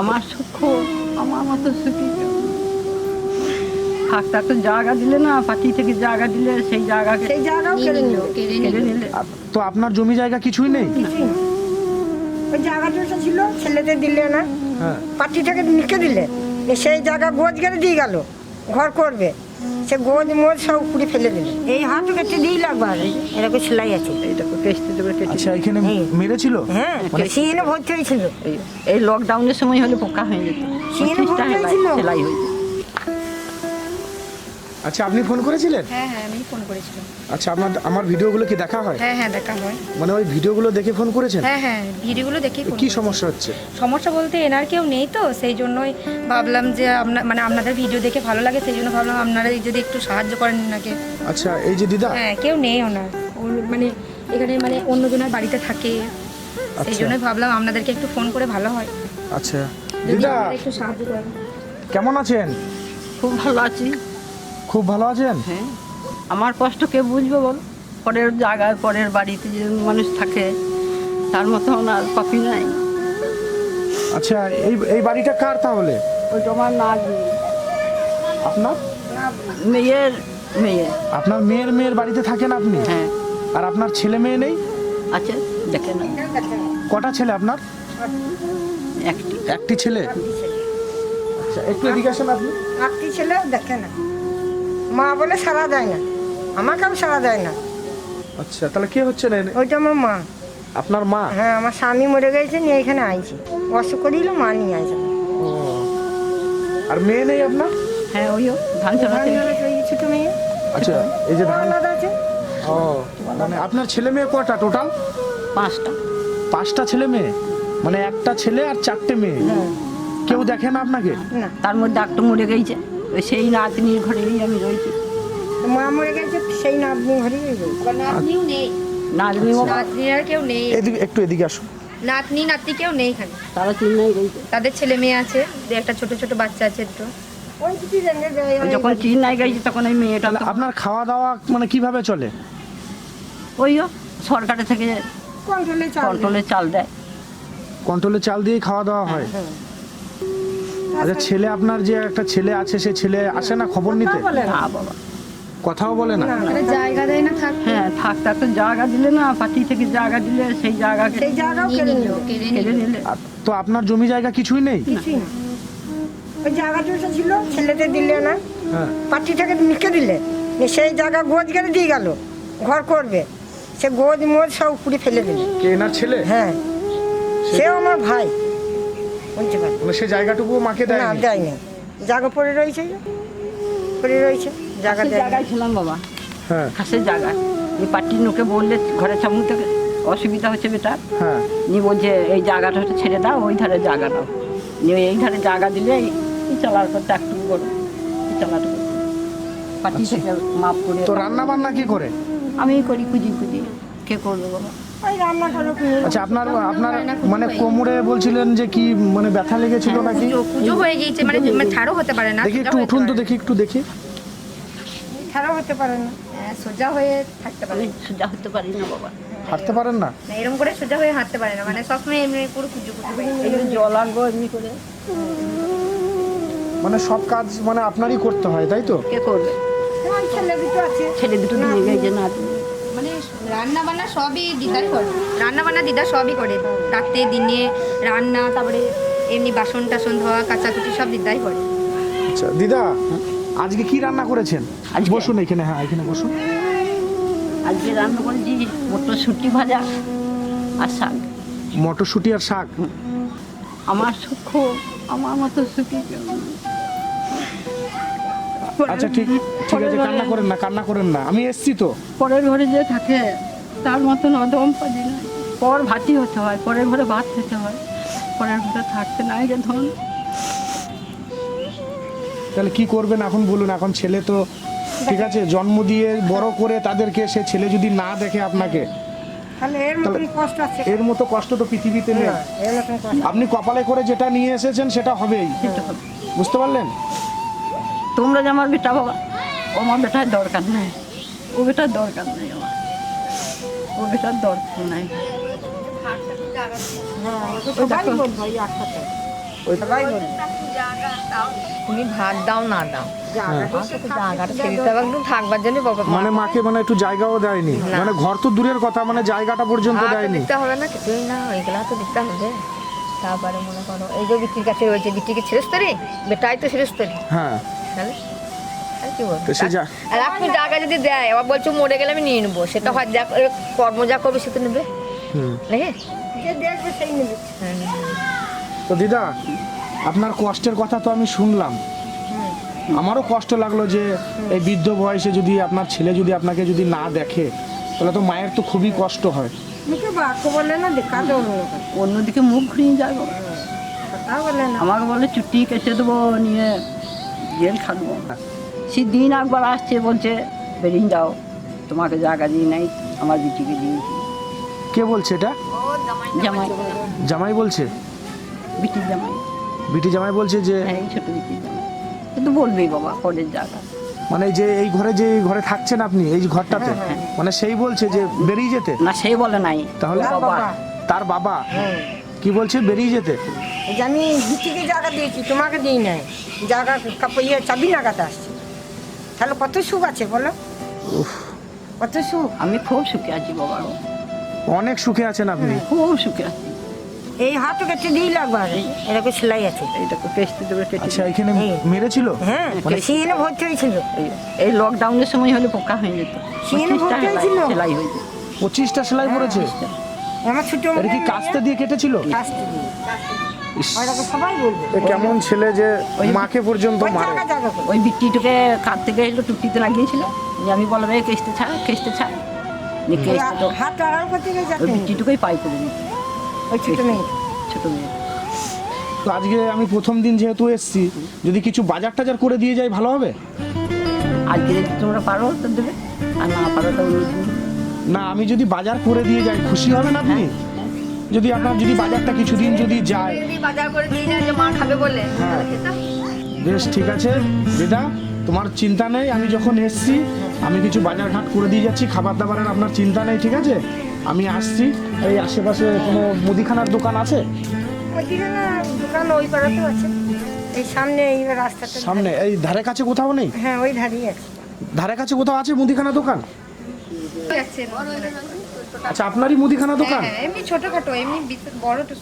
আমার সুখ আমার মতো সুখী। থাকতে তো জায়গা দিলে না পার্টি থেকে জায়গা দিলে সেই জায়গা সেই জায়গাও কেড়ে নিল কেড়ে নিলে। তো আপনার জমি জায়গা কিছুই নেই? ওই জায়গাটা তো ছিল ছেলেদের দিলে না। পাখি পার্টি থেকে নিকে দিলে। সেই জায়গা গোজ গেলে দিয়ে গেল। ঘর করবে। সে গোজ মোজ সব উপরে ফেলে দেবে। এই হাত কেটে দিয়ে লাগবে আর এরকম সেলাই আছে। আচ্ছা এখানে মেরেছিল? হ্যাঁ সিনে ভর্তি হয়েছিল। এই- এই লকডাউনের সময় হলে পোকা হয়ে যেত সিনে ভর্তি হয়েছিল। সেলাই হয়েছে। আচ্ছা আপনি ফোন করেছিলেন? হ্যাঁ হ্যাঁ আমি ফোন করেছিলাম। আচ্ছা আপনার আমার ভিডিওগুলো কি দেখা হয়? হ্যাঁ হ্যাঁ দেখা হয়। মানে ওই ভিডিওগুলো দেখে ফোন করেছেন? হ্যাঁ হ্যাঁ ভিডিওগুলো দেখে কি সমস্যা হচ্ছে? সমস্যা বলতে এনার কেউ নেই তো সেই জন্যই ভাবলাম যে আপনার মানে আপনাদের ভিডিও দেখে ভালো লাগে সেই জন্য ভাবলাম আপনারা যদি একটু সাহায্য করেন ওনাকে আচ্ছা এই যে দিদা? হ্যাঁ কেউ নেই ওনার। মানে এখানে মানে অন্যজনের বাড়িতে থাকে। সেই আচ্ছা। জন্যই ভাবলাম আপনাদেরকে একটু ফোন করে ভালো হয়। আচ্ছা। দিদা একটু সাহায্য করেন। কেমন আছেন? খুব ভালো আছি। খুব ভালো আছেন? হ্যাঁ। আমার কষ্ট কে বুঝবে বল? পরের জায়গায় পরের বাড়িতে যে মানুষ থাকে তার মতো ওনার কপি নাই। আচ্ছা এই এই বাড়িটা কার তাহলে? ওইটা আমার না আপনার? মেয়ের মেয়ে। আপনার মেয়ের মেয়ের বাড়িতে থাকেন আপনি? হ্যাঁ। আর আপনার ছেলে মেয়ে নেই? আছে দেখে না কটা ছেলে আপনার? একটি। একটি ছেলে? আচ্ছা একটু এদিকে আসেন আপনি। একটি ছেলে দেখে না মা বলে সারা দেয় না। আমাকেও সারা দেয় না। আচ্ছা তাহলে কে হচ্ছে না ওইটা আমার মা। আপনার মা? হ্যাঁ আমার স্বামী মরে গেছে নিয়ে এখানে আইছি। অসুখ করিল মা নিয়ে আইছে। ও। আর মেয়ে নেই আপনার? হ্যাঁ ওইও ধান চালাতে ছোট মেয়ে। আচ্ছা এই যে ধান আছে? ও মানে আপনার ছেলে মেয়ে কটা টোটাল? পাঁচটা। পাঁচটা ছেলে মেয়ে? মানে একটা ছেলে আর চারটে মেয়ে? কেউ দেখে না আপনাকে? না। তার মধ্যে একটা মরে গেছে। ওই সেই নাতনির ঘরেই আমি রয়েছি। মা মরে গেছে সেই নাতনি ঘরে নাতনিও নেই। নাতনিও নাতনি আর কেউ নেই। এদিকে একটু এদিকে আসুন নাতনি নাতনি কেউ নেই এখানে। তারা চিন্নাই রয়েছে। তাদের ছেলে মেয়ে আছে দু একটা ছোট ছোট বাচ্চা আছে যায় যখন চিন্নাই গেছে তখন ওই মেয়েটা আপনার খাওয়া দাওয়া মানে কীভাবে চলে? ওইও সরকারের থেকে কন্ট্রোলে চাল কন্ট্রোলে চাল দেয়। কন্ট্রোলে চাল দিয়ে খাওয়া দাওয়া হয়। আচ্ছা ছেলে আপনার যে একটা ছেলে আছে সে ছেলে আসে না খবর নিতে? না। না বাবা। কথাও বলে না? মানে জায়গা দেয় না থাক হ্যাঁ থাকতে তো জায়গা দিলে না পার্টি থেকে জায়গা দিলে সেই জায়গা সেই জায়গাও কেড়ে নিল। কেড়ে নিলে। তো আপনার জমি জায়গা কিছুই নেই? কিছুই না। ওই জায়গাটা ছিল ছেলেদের দিলে না। হ্যাঁ। পার্টি থেকে নিকে দিলে। সেই জায়গা গোজ গেড়ে দিয়ে গেল। ঘর করবে। সে গোজ মোজ সব উপরে ফেলে দিলে। কে এনার ছেলে? হ্যাঁ। সেও আমার ভাই। পারি মানে সে জায়গাটুকু মাকে দেয় না দেয়নি? জায়গা পড়ে রয়েছে। পড়ে রয়েছে। জায়গা জায়গায় ছিলাম বাবা। হ্যাঁ। খাসের জায়গায়। এই পার্টির লোকে বললে ঘরে চামু থেকে অসুবিধা হচ্ছে বেটা। হ্যাঁ। নি বলছে এই জায়গাটা হচ্ছে ছেড়ে দাও ওই ধারে জায়গা দাও নিয়ে এই ধারে জায়গা দিলে এই চালার করতে একটু করো এই চালাটা করতে থেকে মাপ করে তো রান্না বান্না কি করে? আমি করি খুঁজি খুঁজি। কে করবে বাবা? আচ্ছা আপনার আপনার মানে কোমরে বলছিলেন যে কি মানে ব্যথা লেগেছিল নাকি? পুজো পুজো হয়ে গিয়েছে মানে মানে ছাড়ও হতে পারে না দেখি একটু উঠুন তো দেখি একটু দেখি। খারাপ হতে পারে না। হ্যাঁ, সোজা হয়ে থাকতে পারে। সোজা হতে পারি না বাবা। হাঁটতে পারেন না? না এরকম করে সোজা হয়ে হাঁটতে পারে না মানে সবসময় এমনি হয়ে এই যে জল আনব এমনি করে। মানে সব কাজ মানে আপনারই করতে হয় তাই তো? কে করবে? ছেলে দুটো আছে। ছেলে দুটো দিয়ে গেছে না রান্না বান্না সবই দিদাই করে। রান্না বান্না দিদা সবই করে। রাতে দিনে রান্না তারপরে এমনি বাসন টাসন ধোয়া কাচাকুচি সব দিদাই করে। আচ্ছা দিদা আজকে কি রান্না করেছেন? আজ আজকে? বসুন এখানে হ্যাঁ এখানে বসুন। আজকে রান্না করেছি মটরশুটি ভাজা আর শাক। মটরশুঁটি আর শাক? আমার সুখ আমার মতো সুখী। আচ্ছা ঠিক ঠিক আছে কান্না করেন না কান্না করেন না। আমি এসছি তো। পরের ঘরে যে থাকে তার মতন অদম পাজি নাই পর ভাতি হতে হয় পরের ঘরে ভাত খেতে হয়। পরের ঘরে থাকতে নাই যে ধন। তাহলে কি করবেন? এখন বলুন এখন ছেলে তো ঠিক আছে জন্ম দিয়ে বড় করে তাদেরকে সে ছেলে যদি না দেখে আপনাকে এর মতন কষ্ট আছে। এর মতো কষ্ট তো পৃথিবীতে নেই। না, কষ্ট। আপনি কপালে করে যেটা নিয়ে এসেছেন সেটা হবেই। বুঝতে পারলেন? তোমরা যে আমার বেটা বাবা ও আমার বেটার দরকার নেই। ও বেটার দরকার নেই আমার। ও বেটার দরকার নাই। হ্যাঁ, তুমি ভাত দাও না দাও। থাকবার জন্য বাবা মানে মাকে মানে একটু জায়গাও দেয়নি। মানে ঘর তো দূরের কথা মানে জায়গাটা পর্যন্ত দেয়নি। হবে না কিছুই না ওইগুলা তো দিতে হবে। তারপরে মনে করো এই যে বিক্রির কাছে রয়েছে বিক্রিকে তো রে বেটাই তো তো হ্যাঁ। তাহলে? আর কি বলব? তো সে যা আর একটু জায়গা যদি দেয় আবার বলছো মরে গেলে আমি নিয়ে নেব। সেটা হয় যা কর্ম যা করবে সে তো নেবে। হ্যাঁ তো দিদা আপনার কষ্টের কথা তো আমি শুনলাম। আমারও কষ্ট লাগল যে এই বৃদ্ধ বয়সে যদি আপনার ছেলে যদি আপনাকে যদি না দেখে তাহলে তো মায়ের তো খুবই কষ্ট হয়। অন্যদিকে মুখ ঘুরিয়ে না। আমাকে বলে চুটি কেটে দেবো নিয়ে। জেল খাটবো সেই দিন একবার আসছে বলছে বেরিয়ে যাও তোমাকে জায়গা দিয়ে নাই আমার বিটিকে দিয়েছি। কে বলছে এটা? জামাই। জামাই বলছে? বিটির জামাই। বিটি জামাই বলছে যে হ্যাঁ এই ছোটো বিটির জামাই। কিন্তু বলবেই বাবা পরের জায়গা। মানে যে এই ঘরে যে এই ঘরে থাকছেন আপনি এই ঘরটাতে মানে সেই বলছে যে বেরিয়ে যেতে? না সে বলে নাই। তাহলে? বাবা। তার বাবা? কি বলছে? বেরিয়ে যেতে। যে আমি বিটিকে জায়গা দিয়েছি তোমাকে দিই নাই। জায়গা কাপড় ইয়ে চাবি নাগাতে আসছে। তাহলে কত সুখ আছে বলো? কত সুখ? আমি খুব সুখে আছি বাবা অনেক সুখে আছেন আপনি। খুব সুখে আছি। এই হাত কেটে দিই লাগবে এরকম সেলাই আছে। এইটাকে কেসতে দেবে কেটে আচ্ছা এখানে মেরেছিল? হ্যাঁ সিএনে ভর্তি হয়েছিল। এই- এই লকডাউনের সময় হলে পোকা হয়ে যেত। সিএনে ভর্তি হয়েছিল? সেলাই হয়ে যেত। পঁচিশটা সেলাই পড়েছে? আমার ছোট এটা কি কাস্তে দিয়ে কেটেছিল? কাস্তে দিয়ে। কেমন ছেলে যে মাকে পর্যন্ত ওই মারে? ওই বিট্টিটুকে কাট থেকে এলো টুকটিতে লাগিয়েছিল। যে আমি বললাম এই কেসতে ছাড় কেসতে ছাড়। হাত আড়াল করতে গিয়ে যাচ্ছে। বিট্টিটুকুই পাই করে ওই ছোট মেয়ে। ছোট মেয়ে। তো আজকে আমি প্রথম দিন যেহেতু এসছি যদি কিছু বাজার টাজার করে দিয়ে যাই ভালো হবে? আজকে যদি তোমরা পারো তো দেবে। আর না পারো তো অন্য দিন। না আমি যদি বাজার করে দিয়ে যাই খুশি হবেন আপনি? যদি আপনার যদি বাজারটা কিছুদিন যদি যায়। যদি বাজার করে দিয়ে যায় যে মা খাবে বলে হ্যাঁ। তাহলে খেতাম। বেশ ঠিক আছে। দিদা তোমার চিন্তা নেই আমি যখন এসছি আমি কিছু বাজার ঘাট করে দিয়ে যাচ্ছি খাবার দাবারের আপনার চিন্তা নেই ঠিক আছে? আমি আসছি এই আশেপাশে কোনো মুদিখানার দোকান আছে? ওই দোকান ওই পাড়াতেও আছে। এই সামনে এই সামনে এই ধারে কাছে কোথাও নেই? হ্যাঁ ওই ধারেই আছে। ধারে কাছে কোথাও আছে মুদিখানা দোকান? আচ্ছা আপনারই মুদিখানা দোকান? হ্যাঁ এমনি ছোটখাটো এমনি বড় তো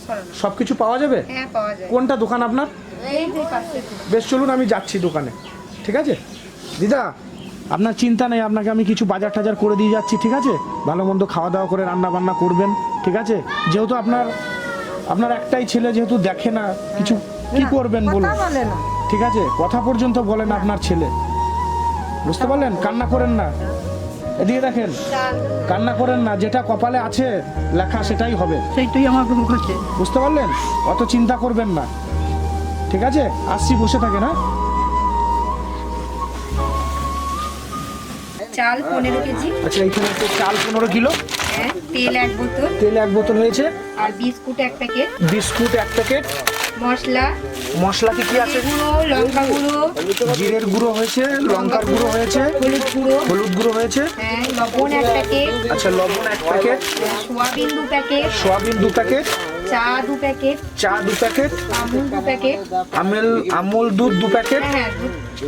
সব কিছু পাওয়া যাবে? হ্যাঁ পাওয়া যায়। কোনটা দোকান আপনার? এই যে বেশ চলুন আমি যাচ্ছি দোকানে। ঠিক আছে? দিদা আপনার চিন্তা নেই আপনাকে আমি কিছু বাজার টাজার করে দিয়ে যাচ্ছি ঠিক আছে? ভালো মন্দ খাওয়া দাওয়া করে রান্না বান্না করবেন ঠিক আছে? যেহেতু আপনার আপনার একটাই ছেলে যেহেতু দেখে না কিছু কি করবেন বলুন? ঠিক আছে? কথা পর্যন্ত বলেন আপনার ছেলে। বুঝতে পারলেন? কান্না করেন না। এদিকে দেখেন কান্না করেন না যেটা কপালে আছে লেখা সেটাই হবে। সেইটাই আমার ভুল হচ্ছে বুঝতে পারলেন? অত চিন্তা করবেন না। ঠিক আছে? আসছি বসে থাকে না চাল পনেরো কেজি। আচ্ছা এইখানে হচ্ছে চাল পনেরো কিলো। হ্যাঁ তেল এক বোতল। তেল এক বোতল হয়েছে। আর বিস্কুট এক প্যাকেট। বিস্কুট এক প্যাকেট। মশলা। মশলা কি কি আছে? গুঁড়ো লঙ্কা গুঁড়ো। জিরের গুঁড়ো হয়েছে লঙ্কার গুঁড়ো হয়েছে হলুদ গুঁড়ো। হলুদ গুঁড়ো হয়েছে। হ্যাঁ লবণ এক প্যাকেট। আচ্ছা লবণ এক প্যাকেট। সোয়াবিন দু প্যাকেট। সোয়াবিন দু প্যাকেট। চা দু প্যাকেট। চা দু প্যাকেট। আমুল দু প্যাকেট। আমেল আমুল দুধ দু প্যাকেট। হ্যাঁ হ্যাঁ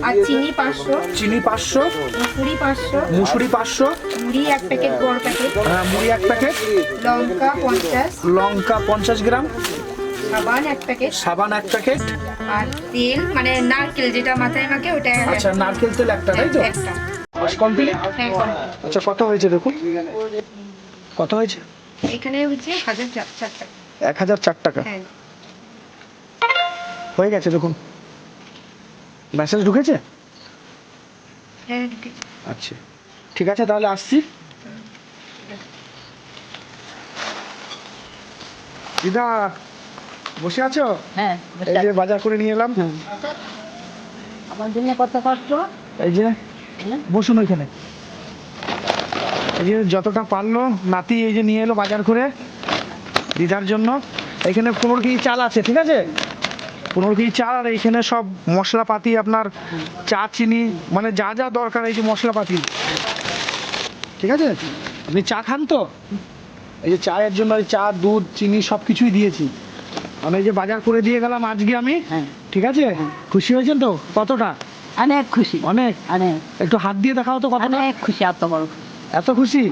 আর চিনি পাঁচশো। চিনি পাঁচশো। মুসুরি পাঁচশো। মুসুরি পাঁচশো। মুড়ি এক প্যাকেট বড় প্যাকেট। আহ, মুড়ি এক প্যাকেট। লঙ্কা পঞ্চাশ। লঙ্কা পঞ্চাশ গ্রাম। সাবান এক প্যাকেট সাবান এক প্যাকেট আর তেল মানে নারকেল যেটা মাথায় মাখে ওটা আচ্ছা নারকেল তেল একটা তাই তো? একটা। কমপ্লিট? হ্যাঁ আচ্ছা কত হয়েছে দেখুন? কত হয়েছে? এখানে হচ্ছে হাজার চার টাকা। এক হাজার চার টাকা? হ্যাঁ। হয়ে গেছে দেখুন। মেসেজ ঢুকেছে? হ্যাঁ ঢুকেছে। আচ্ছা। ঠিক আছে তাহলে আসছি। দিদা বসে আছো? হ্যাঁ এই যে বাজার করে নিয়ে এলাম। আমার জন্য কত কষ্ট? এই যে হ্যাঁ? বসুন ওইখানে। এই যে যতটা পারল নাতি এই যে নিয়ে এলো বাজার করে দিদার জন্য। এখানে পনেরো কেজি চাল আছে ঠিক আছে? পনেরো কেজি চাল আর এইখানে সব মশলাপাতি আপনার চা চিনি মানে যা যা দরকার এই যে মশলাপাতি। ঠিক আছে? আপনি চা খান তো? এই যে চায়ের জন্য চা দুধ চিনি সব কিছুই দিয়েছি। এই যে বাজার করে দিয়ে গেলাম আজকে আমি হ্যাঁ। ঠিক আছে? খুশি হয়েছেন তো? কতটা? অনেক খুশি। অনেক? অনেক। একটু হাত দিয়ে দেখাও তো কতটা? অনেক খুশি এত বড়। এত খুশি?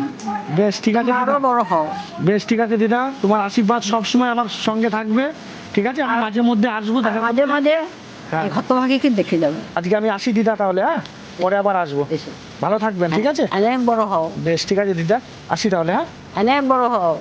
বেশ ঠিক আছে। আরও দিদা। বড় হও। বেশ ঠিক আছে দিদা। তোমার আশীর্বাদ সবসময় আমার সঙ্গে থাকবে ঠিক আছে? আমি মাঝে মধ্যে আসব দেখা মাঝে মাঝে হ্যাঁ। হতভাগীকে দেখে যাবে। আজকে আমি আসি দিদা তাহলে হ্যাঁ? পরে আবার আসব। ভালো থাকবেন ঠিক আছে? অনেক বড় হও। বেশ ঠিক আছে দিদা। আসি তাহলে হ্যাঁ? অনেক বড় হও।